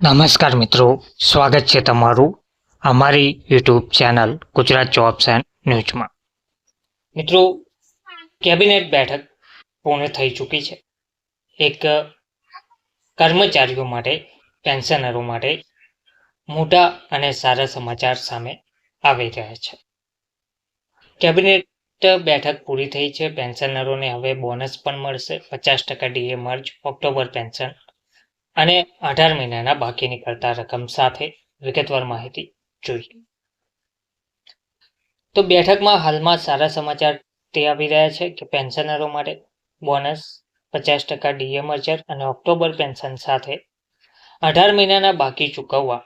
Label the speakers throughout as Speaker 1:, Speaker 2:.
Speaker 1: નમસ્કાર મિત્રો, સ્વાગત છે તમારું અમારી YouTube channel Gujarat jobs and ન્યૂઝમાં મિત્રો, કેબિનેટ બેઠક પૂર્ણ થઈ ચૂકી છે. એક કર્મચારીઓ માટે, પેન્શનરો માટે મોટા અને સારા સમાચાર સામે આવી રહ્યા છે. કેબિનેટ બેઠક પૂરી થઈ છે, પેન્શનરોને હવે બોનસ પણ મળશે, પચાસ ટકા ડીએ મર્જ, ઓક્ટોબર પેન્શન અને અઢાર મહિનાના બાકી નીકળતા રકમ સાથે વિગતવાર માહિતી જોઈએ. તો બેઠકમાં હાલમાં સારા સમાચાર તે આવી રહ્યા છે કે પેન્શનરો માટે બોનસ, પચાસ ટકા ડીએ મર્જર અને ઓક્ટોબર પેન્શન સાથે અઢાર મહિનાના બાકી ચૂકવવા,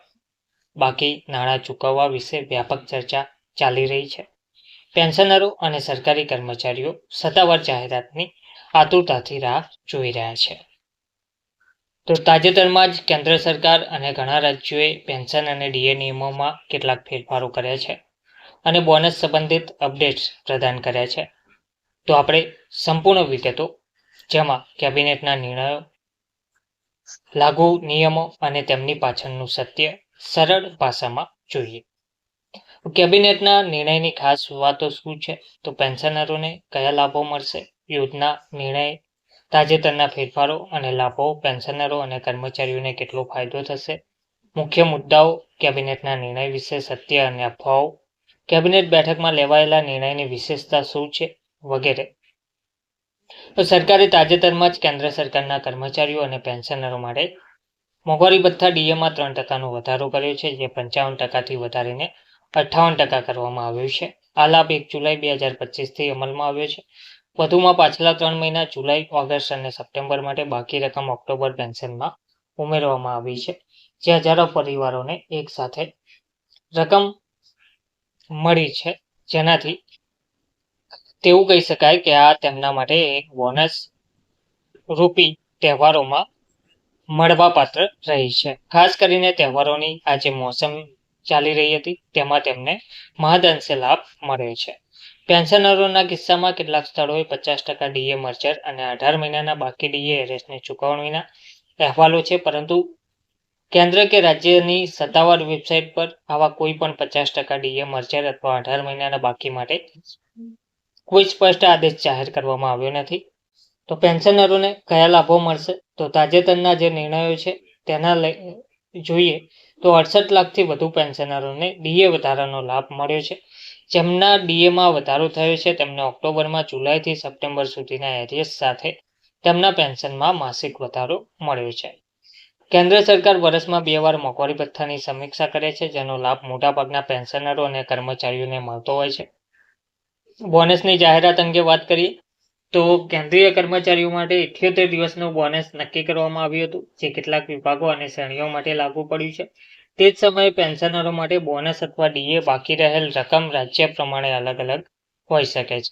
Speaker 1: બાકી નાણાં ચૂકવવા વિશે વ્યાપક ચર્ચા ચાલી રહી છે. પેન્શનરો અને સરકારી કર્મચારીઓ સત્તાવાર જાહેરાતની આતુરતાથી રાહ જોઈ રહ્યા છે. તો તાજેતરમાં જ કેન્દ્ર સરકાર અને ઘણા રાજ્યોએ પેન્શન અને ડીએ નિયમોમાં કેટલાક ફેરફારો કર્યા છે અને બોનસ સંબંધિત અપડેટ્સ પ્રદાન કર્યા છે. તો આપણે સંપૂર્ણ વિગતો જેમાં કેબિનેટના નિર્ણયો, લાગુ નિયમો અને તેમની પાછળનું સત્ય સરળ ભાષામાં જોઈએ. કેબિનેટના નિર્ણયની ખાસ વાતો શું છે? તો પેન્શનરોને કયા લાભો મળશે? યોજના, નિર્ણય તાજેતરના ફેરફારો અને લાભો પેન્શનરો અને કર્મચારીઓને કેટલો ફાયદો થશે? મુખ્ય મુદ્દાઓ, કેબિનેટના નિર્ણય વિશે સત્ય અને અફવાઓ. કેબિનેટ બેઠકમાં લેવાયેલા નિર્ણયની વિશેષતા શું છે? વગેરે. તો સરકારે તાજેતરમાં જ કેન્દ્ર સરકારના કર્મચારીઓ અને પેન્શનરો માટે મોંઘવારી ભથ્થા ડીએમાં ત્રણ ટકાનો વધારો કર્યો છે, જે પંચાવન ટકાથી વધારીને અઠ્ઠાવન ટકા કરવામાં આવ્યું છે. આ લાભ એક જુલાઈ બે હજાર પચીસથી અમલમાં આવ્યો છે. વધુમાં પાછલા ત્રણ મહિના જુલાઈ, ઓગસ્ટ અને સપ્ટેમ્બર માટે બાકી રકમ ઓક્ટોબર પેન્શનમાં ઉમેરવામાં આવી છે, જે હજારો પરિવારોને એક સાથે રકમ મળી છે. જેનાથી તેવું કહી શકાય કે આ તેમના માટે એક બોનસ રૂપી તહેવારોમાં મળવાપાત્ર રહી છે. ખાસ કરીને તહેવારોની આ જે મોસમ ચાલી રહી હતી, તેમાં તેમને મહદઅંશે લાભ મળ્યો છે. પેન્શનરોના કિસ્સામાં કેટલાક સ્થળોએ પચાસ ટકા ડીએ મર્ચર અને અઢાર મહિનાના બાકી ડીએ એરેસની ચૂકવણીના અહેવાલો છે, પરંતુ કેન્દ્ર કે રાજ્યની સત્તાવાર વેબસાઇટ પર આવા કોઈ પણ પચાસ ટકા ડીએ મર્ચર અથવા અઢાર મહિનાના બાકી માટે કોઈ સ્પષ્ટ આદેશ જાહેર કરવામાં આવ્યો નથી. તો પેન્શનરોને કયા લાભો મળશે? તો તાજેતરના જે નિર્ણયો છે તેના જોઈએ. તો અડસઠ લાખથી વધુ પેન્શનરોને ડીએ વધારાનો લાભ મળ્યો છે. જેમના ડીએમાં વધારો થયો છે, તેમને ઓક્ટોબરમાં જુલાઈથી સપ્ટેમ્બર સુધીના એરિયસ સાથે તેમના પેન્શનમાં માસિક વધારો મળ્યો છે. કેન્દ્ર સરકાર વર્ષમાં બે વાર મોંઘવારી ભથ્થાની સમીક્ષા કરે છે, જેનો લાભ મોટાભાગના પેન્શનરો અને કર્મચારીઓને મળતો હોય છે. બોનસની જાહેરાત અંગે વાત કરીએ, તો કેન્દ્રીય કર્મચારીઓ માટે ઇઠ્યોતેર દિવસનું બોનસ નક્કી કરવામાં આવ્યું હતું, જે કેટલાક વિભાગો અને શ્રેણીઓ માટે લાગુ પડ્યું છે. તે જ સમયે પેન્શનરો માટે બોનસ અથવા ડીએ બાકી રહેલ રકમ રાજ્ય પ્રમાણે અલગ અલગ હોઈ શકે છે.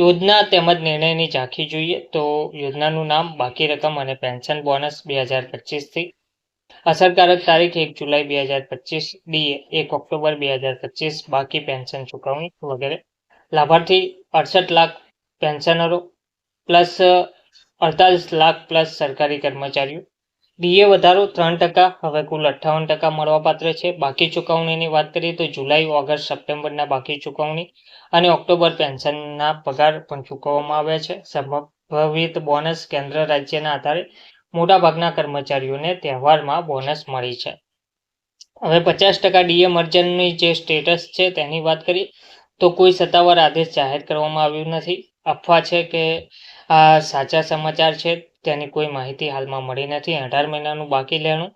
Speaker 1: યોજના તેમજ નિર્ણયની ઝાંખી જોઈએ તો યોજનાનું નામ, બાકી રકમ અને પેન્શન બોનસ બે હજાર પચીસથી અસરકારક તારીખ એક જુલાઈ બે હજાર પચીસ, ડીએ એક ઓક્ટોબર બે હજાર પચીસ, બાકી પેન્શન ચૂકવણી વગેરે. લાભાર્થી અડસઠ લાખ પેન્શનરો પ્લસ અડતાલીસ લાખ પ્લસ સરકારી કર્મચારીઓ. ડીએ વધારો ત્રણ ટકા, હવે કુલ અઠ્ઠાવન ટકા મળવાપાત્ર છે. બાકી ચૂકવણીની વાત કરીએ તો જુલાઈ, ઓગસ્ટ, સપ્ટેમ્બરના બાકી ચૂકવણી અને ઓક્ટોબર પેન્શનના પગાર પણ ચૂકવવામાં આવ્યા છે. સંભવિત બોનસ કેન્દ્ર રાજ્યના આધારે મોટાભાગના કર્મચારીઓને તહેવારમાં બોનસ મળી છે. હવે પચાસ ટકા ડીએ મર્જનની જે સ્ટેટસ છે તેની વાત કરીએ તો કોઈ સત્તાવાર આદેશ જાહેર કરવામાં આવ્યું નથી. અફવા છે કે આ સાચા સમાચાર છે, તેની કોઈ માહિતી હાલમાં મળી નથી. અઢાર મહિનાનું બાકી લેણું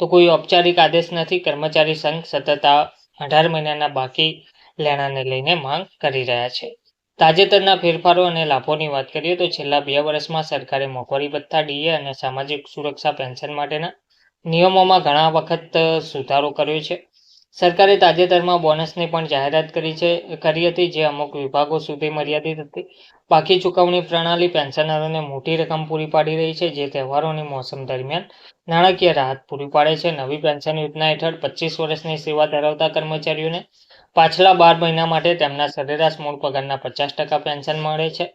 Speaker 1: તો કોઈ ઔપચારિક આદેશ નથી. કર્મચારી સંઘ સતત આ અઢાર મહિનાના બાકી લેણાને લઈને માંગ કરી રહ્યા છે. તાજેતરના ફેરફારો અને લાભોની વાત કરીએ તો છેલ્લા બે વર્ષમાં સરકારે મોંઘવારી ભથ્થા, ડીએ અને સામાજિક સુરક્ષા પેન્શન માટેના નિયમોમાં ઘણા વખત સુધારો કર્યો છે. સરકારે તાજેતરમાં બોનસની પણ જાહેરાત કરી છે, કરી હતી જે અમુક વિભાગો સુધી મર્યાદિત હતી. બાકી ચૂકવણી પ્રણાલી પેન્શનરોને મોટી રકમ પૂરી પાડી રહી છે, જે તહેવારોની મોસમ દરમિયાન નાણાકીય રાહત પૂરી પાડે છે. નવી પેન્શન યોજના હેઠળ પચીસ વર્ષની સેવા ધરાવતા કર્મચારીઓને પાછલા બાર મહિના માટે તેમના સરેરાશ મૂળ પગારના પચાસ ટકા પેન્શન મળે છે.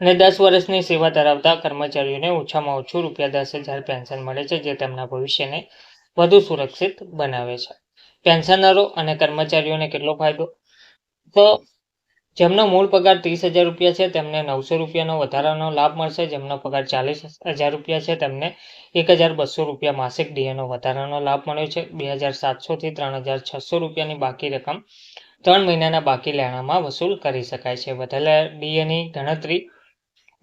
Speaker 1: અને દસ વર્ષની સેવા ધરાવતા કર્મચારીઓને ઓછામાં ઓછું રૂપિયા દસ હજાર પેન્શન મળે છે, જે તેમના ભવિષ્યને વધુ સુરક્ષિત બનાવે છે. પેન્શનરો અને કર્મચારીઓને કેટલો ફાયદો? તો જેમનો મૂળ પગાર ત્રીસ હજાર રૂપિયા છે, તેમને નવસો રૂપિયાનો વધારાનો લાભ મળશે. જેમનો પગાર ચાલીસ હજાર રૂપિયા છે, તેમને એક હજાર બસો રૂપિયા માસિક ડીએનો વધારાનો લાભ મળ્યો છે. બે હજાર સાતસોથી ત્રણ હજાર છસો રૂપિયાની બાકી રકમ ત્રણ મહિનાના બાકી લેણામાં વસૂલ કરી શકાય છે. વધેલા ડીએની ગણતરી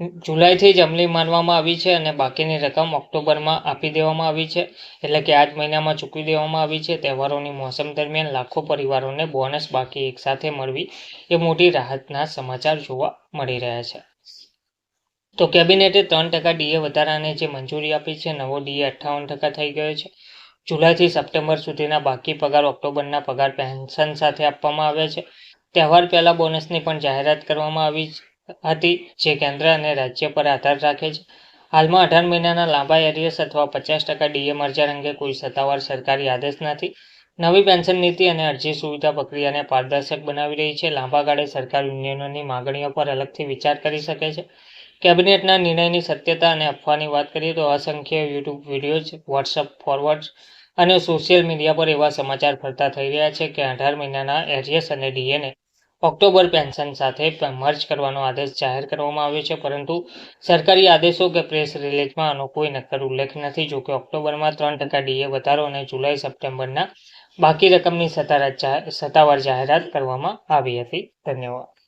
Speaker 1: જુલાઈથી જ અમલી માનવામાં આવી છે અને બાકીની રકમ ઓક્ટોબરમાં આપી દેવામાં આવી છે. એટલે કે આ જ મહિનામાં ચૂકવી દેવામાં આવી છે. તહેવારોની મોસમ દરમિયાન લાખો પરિવારોને બોનસ બાકી એકસાથે મળવી એ મોટી રાહતના સમાચાર જોવા મળી રહ્યા છે. તો કેબિનેટે ત્રણ ટકા ડીએ વધારાને જે મંજૂરી આપી છે, નવો ડીએ અઠ્ઠાવન ટકા થઈ ગયો છે. જુલાઈથી સપ્ટેમ્બર સુધીના બાકી પગાર ઓક્ટોબરના પગાર પેન્શન સાથે આપવામાં આવ્યા છે. તહેવાર પહેલાં બોનસની પણ જાહેરાત કરવામાં આવી હતી, જે કેન્દ્ર અને રાજ્ય પર આધાર રાખે છે. હાલમાં અઢાર મહિનાના લાંબા એરિયસ અથવા પચાસ ટકા ડીએ મર્જર અંગે કોઈ સત્તાવાર સરકારી આદેશ નથી. નવી પેન્શન નીતિ અને અરજી સુવિધા પ્રક્રિયાને પારદર્શક બનાવી રહી છે. લાંબા ગાળે સરકાર યુનિયનોની માગણીઓ પર અલગથી વિચાર કરી શકે છે. કેબિનેટના નિર્ણયની સત્યતા અને અફવાની વાત કરીએ તો અસંખ્ય યુટ્યુબ વિડીયોઝ વોટ્સઅપ ફોરવર્ડ અને સોશિયલ મીડિયા પર એવા સમાચાર ફરતા થઈ રહ્યા છે કે અઢાર મહિનાના એરિયસ અને ડીએને ઓક્ટોબર પેન્શન સાથે મર્જ કરવાનો આદેશ જાહેર કરવામાં આવ્યો છે, પરંતુ સરકારી આદેશો કે પ્રેસ રિલીઝમાં આનો કોઈ નક્કર ઉલ્લેખ નથી. જો કે ઓક્ટોબરમાં ત્રણ ટકા ડીએ વધારો અને જુલાઈ, સપ્ટેમ્બરના બાકી રકમની સત્તાવાર જાહેરાત કરવામાં આવી હતી. ધન્યવાદ.